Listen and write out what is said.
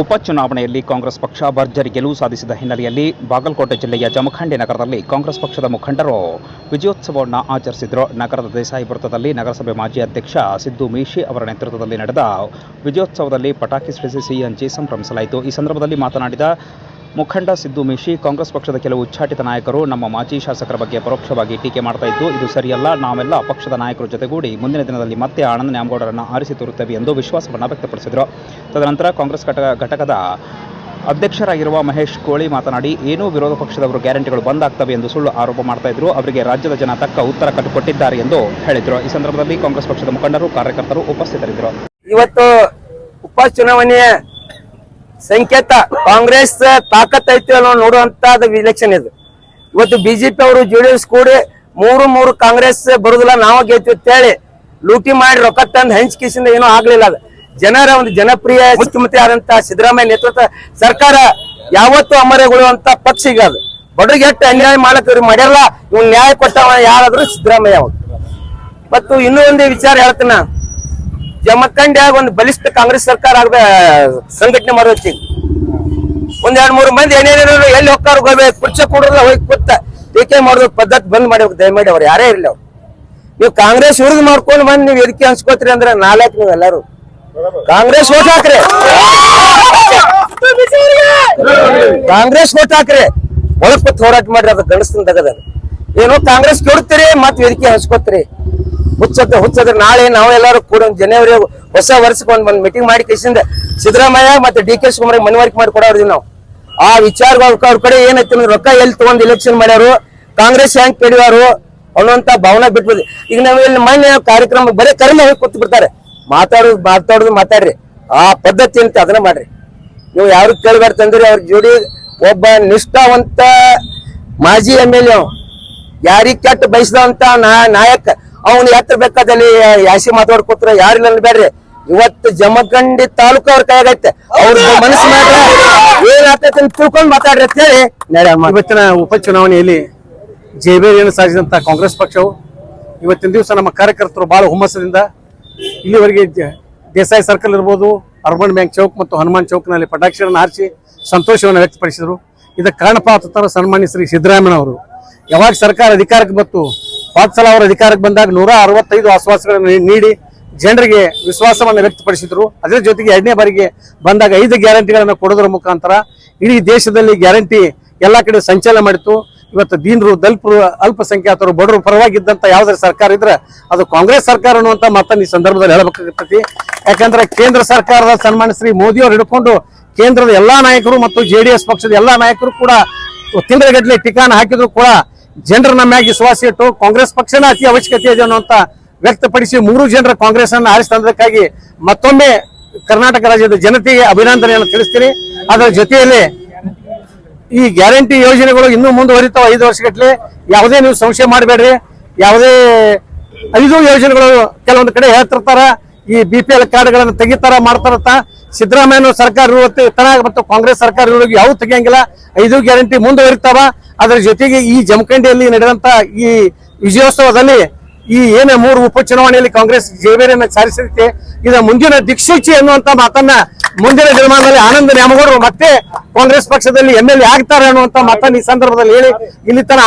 ಉಪಚುನಾವಣೆಯಲ್ಲಿ ಕಾಂಗ್ರೆಸ್ ಪಕ್ಷ ಭರ್ಜರಿ ಗೆಲುವು ಸಾಧಿಸಿದ ಹಿನ್ನೆಲೆಯಲ್ಲಿ ಬಾಗಲಕೋಟೆ ಜಿಲ್ಲೆಯ ಜಮಖಂಡಿ ನಗರದಲ್ಲಿ ಕಾಂಗ್ರೆಸ್ ಪಕ್ಷದ ಮುಖಂಡರು ವಿಜಯೋತ್ಸವವನ್ನು ಆಚರಿಸಿದರು. ನಗರದ ದೇಸಾಯಿ ವೃತ್ತದಲ್ಲಿ ನಗರಸಭೆ ಮಾಜಿ ಅಧ್ಯಕ್ಷ ಸಿದ್ದು ಮೀಶಿ ಅವರ ನೇತೃತ್ವದಲ್ಲಿ ನಡೆದ ವಿಜಯೋತ್ಸವದಲ್ಲಿ ಪಟಾಕಿ ಸಿಡಿಸಿ ಸಿಹಿ ಹಂಚಿ ಸಂಭ್ರಮಿಸಲಾಯಿತು. ಈ ಸಂದರ್ಭದಲ್ಲಿ ಮಾತನಾಡಿದ ಮುಖಂಡ ಸಿದ್ದು ಮಿಶಿ, ಕಾಂಗ್ರೆಸ್ ಪಕ್ಷದ ಕೆಲವು ಉಚ್ಚಾಟಿತ ನಾಯಕರು ನಮ್ಮ ಮಾಜಿ ಶಾಸಕರ ಬಗ್ಗೆ ಪರೋಕ್ಷವಾಗಿ ಟೀಕೆ ಮಾಡ್ತಾ ಇದ್ದು, ಇದು ಸರಿಯಲ್ಲ, ನಾವೆಲ್ಲ ಪಕ್ಷದ ನಾಯಕರ ಜೊತೆಗೂಡಿ ಮುಂದಿನ ದಿನದಲ್ಲಿ ಮತ್ತೆ ಆನಂದ ನ್ಯಾಮಗೌಡರನ್ನು ಆರಿಸಿ ತೋರುತ್ತೇವೆ ಎಂದು ವಿಶ್ವಾಸವನ್ನು ವ್ಯಕ್ತಪಡಿಸಿದರು. ತದನಂತರ ಕಾಂಗ್ರೆಸ್ ಘಟಕ, ಘಟಕದ ಅಧ್ಯಕ್ಷರಾಗಿರುವ ಮಹೇಶ್ ಕೋಳಿ ಮಾತನಾಡಿ, ಏನೂ ವಿರೋಧ ಪಕ್ಷದವರು ಗ್ಯಾರಂಟಿಗಳು ಬಂದ್ ಆಗ್ತವೆ ಎಂದು ಸುಳ್ಳು ಆರೋಪ ಮಾಡ್ತಾ ಇದ್ರು. ಅವರಿಗೆ ರಾಜ್ಯದ ಜನ ತಕ್ಕ ಉತ್ತರ ಕಟ್ಟಿಕೊಟ್ಟಿದ್ದಾರೆ ಎಂದು ಹೇಳಿದರು. ಈ ಸಂದರ್ಭದಲ್ಲಿ ಕಾಂಗ್ರೆಸ್ ಪಕ್ಷದ ಮುಖಂಡರು, ಕಾರ್ಯಕರ್ತರು ಉಪಸ್ಥಿತರಿದ್ದರು. ಇವತ್ತು ಉಪಚುನಾವಣೆಯ ಸಂಕೇತ. ಕಾಂಗ್ರೆಸ್ ತಾಕತ್ ಐತಿ ಅನ್ನೋ ನೋಡುವಂತ ಇಲೆಕ್ಷನ್ ಇದು. ಇವತ್ತು ಬಿಜೆಪಿ ಅವರು ಜೆಡಿಎಸ್ ಕೂಡಿ ಮೂರು ಮೂರು ಕಾಂಗ್ರೆಸ್ ಬರುದಿಲ್ಲ, ನಾವು ಅಂತ ಹೇಳಿ ಲೂಟಿ ಮಾಡಿ ರೊಕ್ಕ ತಂದು ಹಂಚಿಕೆಸಿಂದ ಏನೂ ಆಗ್ಲಿಲ್ಲ ಅದು. ಜನರ ಒಂದು ಜನಪ್ರಿಯ ಮುಖ್ಯಮಂತ್ರಿ ಆದಂತ ಸಿದ್ದರಾಮಯ್ಯ ನೇತೃತ್ವ ಸರ್ಕಾರ ಯಾವತ್ತು ಅಮರಗೊಳ್ಳುವಂತ ಪಕ್ಷ ಈಗ ಅದು. ಬಡ್ರಿಗೆ ಎಷ್ಟು ಅನ್ಯಾಯ ಮಾಡಕ್ ಮಾಡ್ಯಾರಲ್ಲ ಇವ್ ನ್ಯಾಯ ಕೊಟ್ಟವ ಯಾರಾದ್ರೂ ಸಿದ್ದರಾಮಯ್ಯ ಅವರು. ಮತ್ತು ಇನ್ನೂ ಒಂದು ವಿಚಾರ ಹೇಳ್ತೀನಿ. ಜಮಖಂಡ್ಯಾಗ ಒಂದು ಬಲಿಷ್ಠ ಕಾಂಗ್ರೆಸ್ ಸರ್ಕಾರ ಆಗದ ಸಂಘಟನೆ ಮಾಡೋತಿ ಒಂದ್ ಎರಡ್ ಮೂರು ಮಂದಿ ಏನೇನೇನೋ ಎಲ್ಲಿ ಹೋಗ್ತಾರ ಹೋಗ್ಬೇಕು ಕೊಡೋದ್ರ ಹೋಗಿ ಕೂತ ಟೀಕೆ ಮಾಡೋದ್ ಪದ್ಧತಿ ಬಂದ್ ಮಾಡ್ಬೇಕು, ದಯಮಾಡಿ ಅವ್ರು ಯಾರೇ ಇರ್ಲಿ ಅವ್ರು. ನೀವು ಕಾಂಗ್ರೆಸ್ ವಿರುದ್ಧ ಮಾಡ್ಕೊಂಡು ಬಂದ್ ನೀವು ಎದಕ್ಕೆ ಅನ್ಸ್ಕೋತೀರಿ ಅಂದ್ರೆ ನಾಲ್ಕು ನೀವು ಎಲ್ಲಾರು. ಕಾಂಗ್ರೆಸ್ ಓಟ್ ಹಾಕ್ರಿ. ಕಾಂಗ್ರೆಸ್ ಓಟ್ ಹಾಕ್ರಿ. ಒಳಗ್ ಹೋರಾಟ ಮಾಡ್ರಿ, ಅದು ಗಂಡಸ್ತಿನ ತಗದ ಏನೋ ಕಾಂಗ್ರೆಸ್ ಕೇಳುತ್ತೀರಿ ಮತ್ ವೇದಿಕೆ ಹಂಚ್ಕೋತೀರಿ ಹುಚ್ಚದ ಹುಚ್ಚದ್ರೆ ನಾಳೆ ನಾವೆಲ್ಲರೂ ಕೂಡ ಜನವರಿ ಹೊಸ ವರ್ಷಕ್ಕೆ ಒಂದ್ ಒಂದ್ ಮೀಟಿಂಗ್ ಮಾಡಿ ಕೇಸಿಂದ ಸಿದ್ದರಾಮಯ್ಯ ಮತ್ತೆ ಡಿ ಕೆ ಶಿವಕುಮಾರ್ ಮನವರಿಕೆ ಮಾಡಿ ಕೊಡೋರ್ದಿ ನಾವು. ಆ ವಿಚಾರಗಳು ಅವ್ರ ಕಡೆ ಏನೈತಿ ಅಂದ್ರೆ ರೊಕ್ಕ ಎಲ್ಲಿ ತಗೊಂಡ್ ಇಲೆಕ್ಷನ್ ಮಾಡ್ಯಾರು, ಕಾಂಗ್ರೆಸ್ ಹೆಂಗ್ ಕೇಳಿದಾರು ಅನ್ನುವಂತ ಭಾವನೆ ಬಿಟ್ಬಿಡಿ ಈಗ ನಾವು ಇಲ್ಲಿ ಮೊನ್ನೆ ಕಾರ್ಯಕ್ರಮ ಬರೀ ಕರ್ಮ ಹೋಗಿ ಕೂತ್ ಬಿಡ್ತಾರೆ. ಮಾತಾಡೋದು ಮಾತಾಡೋದು ಮಾತಾಡ್ರಿ. ಆ ಪದ್ಧತಿ ಅಂತ ಅದನ್ನ ಮಾಡ್ರಿ. ನೀವು ಯಾರು ಕೇಳ್ಬಾರ್ದಂದ್ರೆ ಅವ್ರ ಜೋಡಿ ಒಬ್ಬ ನಿಷ್ಠಾವಂತ ಮಾಜಿ ಎಂ ಎಲ್ ಎ ಯಾರಿಗೆ ಕೆಟ್ಟ ಬಯಸಿದಂತ ನಾಯಕ ಅವ್ನು ಎತ್ತ ಬೇಕಾದಲ್ಲಿ ಯಾಸಿ ಮಾತಾಡ್ಕೋತ್ರ ಯಾರಿಲ್ಲ ಬೇಡ್ರಿ ಇವತ್ತು ಜಮಖಂಡಿ ತಾಲೂಕು ಅವ್ರ ಕೈಯಾಗೈತೆ. ಅವ್ರ ಮನಸ್ಸು ಮಾಡ್ರೆ ಏನ್ ಆಗ್ತೈತೆ ಅಂತ ತಿಳ್ಕೊಂಡ್ ಮಾತಾಡ್ರಿ ಅಂತ ಹೇಳಿ ಇವತ್ತಿನ ಉಪಚುನಾವಣೆಯಲ್ಲಿ ಜೇಬೇರಿಯನ್ನು ಸಾಧಿಸಿದಂತ ಕಾಂಗ್ರೆಸ್ ಪಕ್ಷವು ಇವತ್ತಿನ ದಿವಸ ನಮ್ಮ ಕಾರ್ಯಕರ್ತರು ಬಹಳ ಹುಮ್ಮಸ್ಸದಿಂದ ಇಲ್ಲಿವರೆಗೆ ದೇಸಾಯಿ ಸರ್ಕಲ್ ಇರ್ಬೋದು ಅರ್ಬನ್ ಬ್ಯಾಂಕ್ ಚೌಕ್ ಮತ್ತು ಹನುಮಾನ್ ಚೌಕ್ನಲ್ಲಿ ಪಟಾಕ್ಷಿಗಳನ್ನು ಹಾರಿಸಿ ಸಂತೋಷವನ್ನು ವ್ಯಕ್ತಪಡಿಸಿದರು. ಇದಕ್ಕೆ ಕಾರಣಪಾತ್ರ ಸನ್ಮಾನ್ಯ ಶ್ರೀ ಸಿದ್ದರಾಮಯ್ಯನವರು ಯಾವಾಗ ಸರ್ಕಾರ ಅಧಿಕಾರಕ್ಕೆ ಬಂತು ವಾತ್ಸಲ ಅವರ ಅಧಿಕಾರಕ್ಕೆ ಬಂದಾಗ ನೂರ ಅರವತ್ತೈದು ಆಶ್ವಾಸಗಳನ್ನು ನೀಡಿ ಜನರಿಗೆ ವಿಶ್ವಾಸವನ್ನು ವ್ಯಕ್ತಪಡಿಸಿದ್ರು. ಅದರ ಜೊತೆಗೆ ಎರಡನೇ ಬಾರಿಗೆ ಬಂದಾಗ ಐದು ಗ್ಯಾರಂಟಿಗಳನ್ನು ಕೊಡೋದ್ರ ಮುಖಾಂತರ ಇಡೀ ದೇಶದಲ್ಲಿ ಗ್ಯಾರಂಟಿ ಎಲ್ಲ ಕಡೆ ಸಂಚಲನ ಮಾಡಿತು ಇವತ್ತು ದೀನರು, ದಲ್ಪರು, ಅಲ್ಪಸಂಖ್ಯಾತರು, ಬಡವರು ಪರವಾಗಿದ್ದಂಥ ಯಾವ್ದಾರ ಸರ್ಕಾರ ಇದ್ರೆ ಅದು ಕಾಂಗ್ರೆಸ್ ಸರ್ಕಾರ ಅನ್ನುವಂತ ಮಾತನ್ನು ಈ ಸಂದರ್ಭದಲ್ಲಿ ಹೇಳಬೇಕಾಗ್ತತಿ ಯಾಕಂದ್ರೆ ಕೇಂದ್ರ ಸರ್ಕಾರದ ಸನ್ಮಾನ ಶ್ರೀ ಮೋದಿ ಅವರು ಹಿಡ್ಕೊಂಡು ಕೇಂದ್ರದ ಎಲ್ಲಾ ನಾಯಕರು ಮತ್ತು ಜೆಡಿಎಸ್ ಪಕ್ಷದ ಎಲ್ಲಾ ನಾಯಕರು ಕೂಡ ತಿಂಗಳಗಟ್ಟಲೆ ಟಿಕಾನ ಹಾಕಿದ್ರು ಕೂಡ ಜನರ ನಮ್ಮ ವಿಶ್ವಾಸ ಇಟ್ಟು ಕಾಂಗ್ರೆಸ್ ಪಕ್ಷನ ಅತಿ ಅವಶ್ಯಕತೆ ಇದೆ ಅನ್ನುವಂತ ವ್ಯಕ್ತಪಡಿಸಿ ಮೂರು ಜನರ ಕಾಂಗ್ರೆಸ್ ಅನ್ನು ಆರಿಸಿ ತಂದಕ್ಕಾಗಿ ಮತ್ತೊಮ್ಮೆ ಕರ್ನಾಟಕ ರಾಜ್ಯದ ಜನತೆಗೆ ಅಭಿನಂದನೆಯನ್ನು ತಿಳಿಸ್ತೀನಿ. ಅದರ ಜೊತೆಯಲ್ಲಿ ಈ ಗ್ಯಾರಂಟಿ ಯೋಜನೆಗಳು ಇನ್ನೂ ಮುಂದುವರಿತಾವ ಐದು ವರ್ಷಗಟ್ಟಲೆ. ಯಾವುದೇ ನೀವು ಸಂಶಯ ಮಾಡಬೇಡ್ರಿ. ಯಾವುದೇ ಐದು ಯೋಜನೆಗಳು ಕೆಲವೊಂದು ಕಡೆ ಹೇಳ್ತಿರ್ತಾರ. ಈ ಬಿ ಪಿ ಎಲ್ ಕಾರ್ಡ್ಗಳನ್ನು ತೆಗಿತಾರ, ಮಾಡ್ತಾರತ್ತ. ಸಿದ್ದರಾಮಯ್ಯ ಸರ್ಕಾರ ಇರುವತ್ತು ತನ ಮತ್ತು ಕಾಂಗ್ರೆಸ್ ಸರ್ಕಾರ ಯಾವ ತೆಗಿಯಂಗಿಲ್ಲ. ಐದು ಗ್ಯಾರಂಟಿ ಮುಂದುವರಿತಾವ. ಅದರ ಜೊತೆಗೆ ಈ ಜಮಖಂಡಿಯಲ್ಲಿ ನಡೆದಂತ ಈ ವಿಜಯೋತ್ಸವದಲ್ಲಿ ಈ ಏನೇ ಮೂರು ಉಪಚುನಾವಣೆಯಲ್ಲಿ ಕಾಂಗ್ರೆಸ್ ಜಯಬೇರಿಯನ್ನು ಸಾರಿಸಿದಕ್ಕೆ ಇದರ ಮುಂದಿನ ದಿಕ್ಸೂಚಿ ಅನ್ನುವಂತ ಮಾತನ್ನ ಮುಂದಿನ ದಿನಮಾನದಲ್ಲಿ ಆನಂದ ನ್ಯಾಮಗೌಡರು ಮತ್ತೆ ಕಾಂಗ್ರೆಸ್ ಪಕ್ಷದಲ್ಲಿ ಎಂ ಎಲ್ ಎ ಆಗ್ತಾರೆ ಅನ್ನುವಂತ ಮಾತನ್ನ ಈ ಸಂದರ್ಭದಲ್ಲಿ ಹೇಳಿ. ಇಲ್ಲಿ ತನ